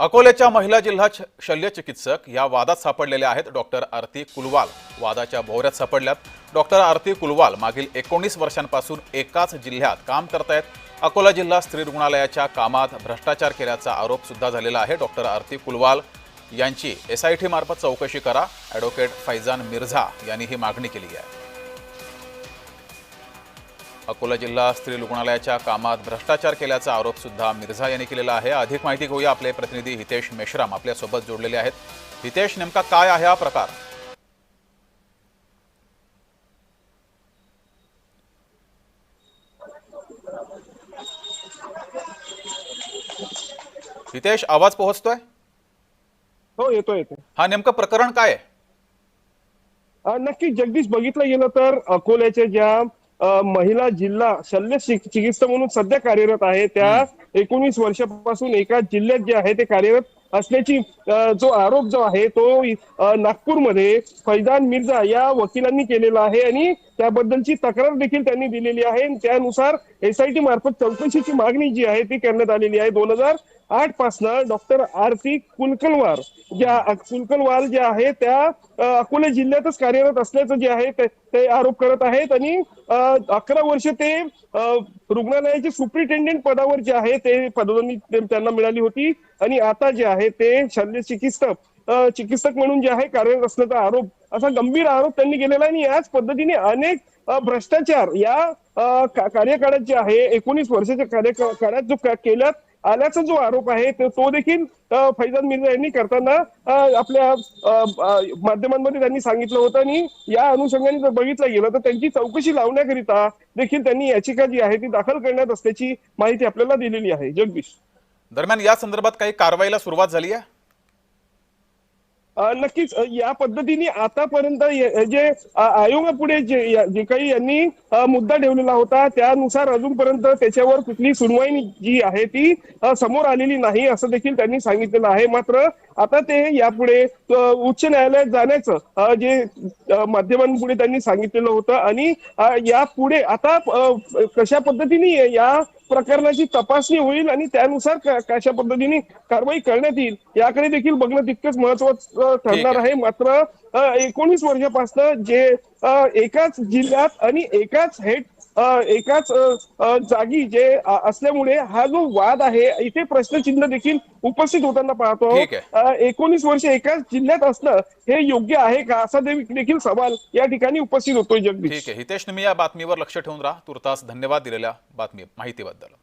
अकोल्याच्या महिला जिल्हा शल्यचिकित्सक या वादात सापडलेल्या आहेत डॉक्टर आरती कुलवाल. वादाच्या भोवऱ्यात सापडल्यात. डॉक्टर आरती कुलवाल मागील एकोणीस वर्षांपासून एकाच जिल्ह्यात काम करतायत. अकोला जिल्हा स्त्री रुग्णालयाच्या कामात भ्रष्टाचार केल्याचा आरोप सुद्धा झालेला आहे डॉक्टर आरती कुलवाल. यांची एस आय टी मार्फत चौकशी करा. ॲडव्होकेट फैजान मिर्झा यांनी ही मागणी केली आहे. अकोला जिल्हा स्त्री रुग्णालयाच्या कामात भ्रष्टाचार केल्याचा आरोप सुद्धा मिर्झा यांनी केलेला आहे. अधिक माहिती घेऊया आपले प्रतिनिधी हितेश मेश्राम आपल्यासोबत जोडलेले आहेत. हितेश नेमका काय आहे हा प्रकार? हितेश आवाज पोहोचतोय? हो येतो येतो हा नेमकं प्रकरण काय आहे? नक्की जगदीश बघितलं गेलं तर अकोल्याच्या ज्या महिला जिल्हा शल्य चिक- चिकित्सक म्हणून सध्या कार्यरत आहे. त्या एकोणीस वर्षापासून एका जिल्ह्यात जे आहे ते कार्यरत असल्याची जो आरोप जो आहे तो नागपूरमध्ये फैजान मिर्झा या वकिलांनी केलेला आहे आणि त्याबद्दलची तक्रार देखील त्यांनी दिलेली आहे. आणि त्यानुसार एसआयटी मार्फत चौकशीची मागणी जी आहे ती करण्यात आलेली आहे. दोन हजार आठ पासनं डॉक्टर आरती कुलकलवार ज्या कुलकलवार ज्या आहे त्या अकोला जिल्ह्यातच कार्यरत असल्याचं जे आहे ते- ते आरोप करत आहेत. आणि अकरा वर्ष ते रुग्णालयाचे सुप्रिटेंडेंट पदावर जे आहे ते पदोन्नती त्यांना मिळाली होती. आणि आता जे आहे ते शल्य चिकित्सक चिकित्सक म्हणून जे आहे कार्यरत असल्याचा आरोप असा गंभीर आरोप त्यांनी केलेला आहे. आणि याच पद्धतीने अनेक भ्रष्टाचार या कार्यकाळात जे आहे एकोणीस वर्षाच्या कार्यकाळात जो केल्यात आल्याचा जो आरोप आहे तो देखील फैजान मिर्झा यांनी करताना आपल्या माध्यमांमध्ये त्यांनी सांगितलं होतं आणि या अनुषंगाने जर बघितलं गेलं तर त्यांची चौकशी लावण्याकरिता देखील त्यांनी याचिका जी आहे ती दाखल करण्यात असल्याची माहिती आपल्याला दिलेली आहे. जगदीश. दरम्यान या संदर्भात काही कारवाईला सुरुवात झाली आहे? नक्कीच या पद्धतीने आतापर्यंत जे आयोगापुढे जे जे काही यांनी मुद्दा ठेवलेला होता त्यानुसार अजूनपर्यंत त्याच्यावर कुठली सुनवाई जी आहे ती समोर आलेली नाही असं देखील त्यांनी सांगितलेलं आहे. मात्र आता ते यापुढे उच्च न्यायालयात जाण्याचं जे माध्यमांपुढे त्यांनी सांगितलेलं होतं आणि यापुढे आता कशा पद्धतीने या प्रकरणाची तपासणी होईल आणि त्यानुसार कशा पद्धतीने कारवाई करण्यात येईल याकडे देखील बघणं तितकंच महत्वाचं ठरणार आहे. मात्र एकोणीस वर्षापासून जे एकाच जिल्ह्यात आणि एकाच हेड एकाच जागी जे असल्यामुळे हा जो वाद आहे इथे प्रश्नचिन्ह देखील उपस्थित होताना पाहतो. एकोणीस वर्ष एकाच जिल्ह्यात असणं हे योग्य आहे का? असा देखील सवाल या ठिकाणी उपस्थित होतोय जगदीश. ठीक आहे. हितेश तुम्ही या बातमीवर लक्ष ठेवून राहा. तुर्तास धन्यवाद दिलेल्या बातमी माहितीबद्दल.